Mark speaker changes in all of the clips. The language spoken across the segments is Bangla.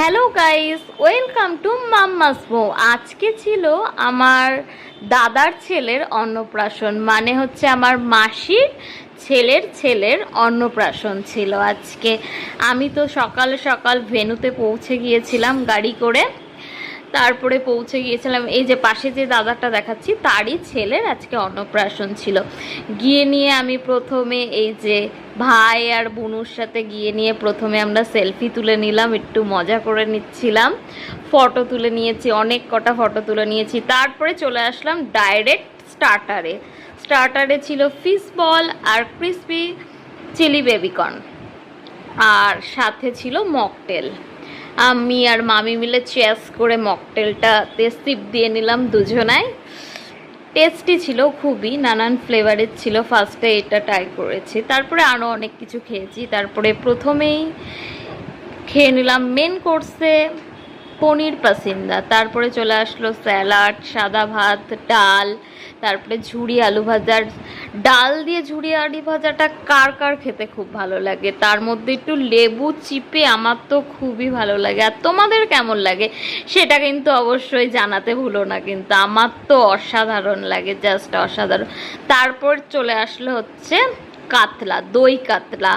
Speaker 1: Hello guys, welcome to mamma's বউ আজকে ছিল আমার দাদার ছেলের অন্নপ্রাশন মানে হচ্ছে আমার মাসির ছেলের ছেলের অন্নপ্রাশন ছিল আজকে। আমি তো সকাল সকাল ভেনুতে পৌঁছে গিয়েছিলাম গাড়ি করে। তারপরে পৌঁছে গিয়েছিলাম। এই যে পাশে যে দাদাটা দেখাচ্ছি, তারই ছেলের আজকে অন্নপ্রাশন ছিল। গিয়ে নিয়ে আমি প্রথমে এই যে ভাই আর বুনুর সাথে গিয়ে নিয়ে প্রথমে আমরা সেলফি তুলে নিলাম, একটু মজা করে নিচ্ছিলাম। ফটো তুলে নিয়েছি, অনেক কটা ফটো তুলে নিয়েছি। তারপরে চলে আসলাম ডাইরেক্ট স্টার্টারে। স্টার্টারে ছিল ফিস বল আর ক্রিসপি চিলি বেবিকর্ন। আর সাথে ছিল মকটেল। আমি আর মামি মিলে চেস করে মকটেলটাতে সিপ দিয়ে নিলাম দুজনায় টেস্টি ছিল, খুবই নানান ফ্লেভারের ছিল। ফার্স্টে এটা ট্রাই করেছি। তারপরে আরও অনেক কিছু খেয়েছি। তারপরে প্রথমেই খেয়ে নিলাম মেন কোর্সে পনির পাসিন্দা। তারপরে চলে আসলো স্যালাড, সাদা ভাত, ডাল, তারপরে ঝুড়ি আলু ভাজার ডাল দিয়ে ঝুড়ি আলু ভাজাটা কার কার খেতে খুব ভালো লাগে? তার মধ্যে একটু লেবু চিপে আমার তো খুবই ভালো লাগে। আর তোমাদের কেমন লাগে? সেটা কিন্তু অবশ্যই জানাতে ভুলো না কিন্তু আমার তো অসাধারণ লাগে, জাস্ট অসাধারণ। তারপর চলে আসলো হচ্ছে কাতলা, দই কাতলা।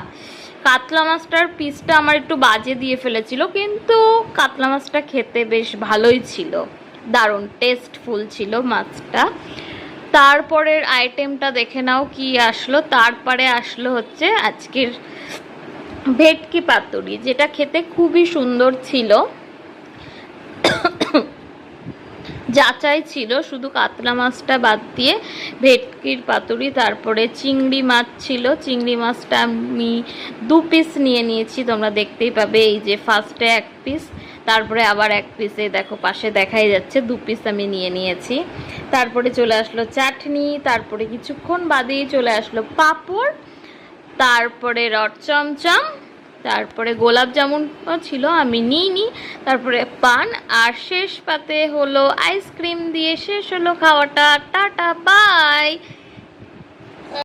Speaker 1: কাতলা মাছটার পিসটা আমার একটু বাজে দিয়ে ফেলেছিল, কিন্তু কাতলা মাছটা খেতে বেশ ভালোই ছিল। দারুণ টেস্টফুল ছিল মাছটা। তারপরের আইটেমটা দেখে নাও কি আসলো। তারপরে আসলো হচ্ছে আজকের ভেটকি পাতুরি, যেটা খেতে খুবই সুন্দর ছিল। যাচাই ছিল, শুধু কাতলা মাছটা বাদ দিয়ে ভেটকির পাতুরি, তারপরে চিংড়ি মাছ ছিল। চিংড়ি মাছটা আমি দু পিস নিয়ে নিয়েছি, তোমরা দেখতেই পাবে এই যে ফার্স্টে এক পিস তারপরে আবার এক পিসে দেখো পাশে দেখাই যাচ্ছে, দু পিস আমি নিয়ে নিয়েছি। তারপরে চলে আসলো চাটনি, তারপরে কিছুক্ষণ বাদেই চলে আসলো পাঁপড়, তারপরে রড চমচম, তারপরে গোলাপ জামুন ছিল, আমি নিইনি। তারপরে পান আর শেষ পাতে হলো আইসক্রিম দিয়ে শেষ হলো খাওয়াটা। Tata bye!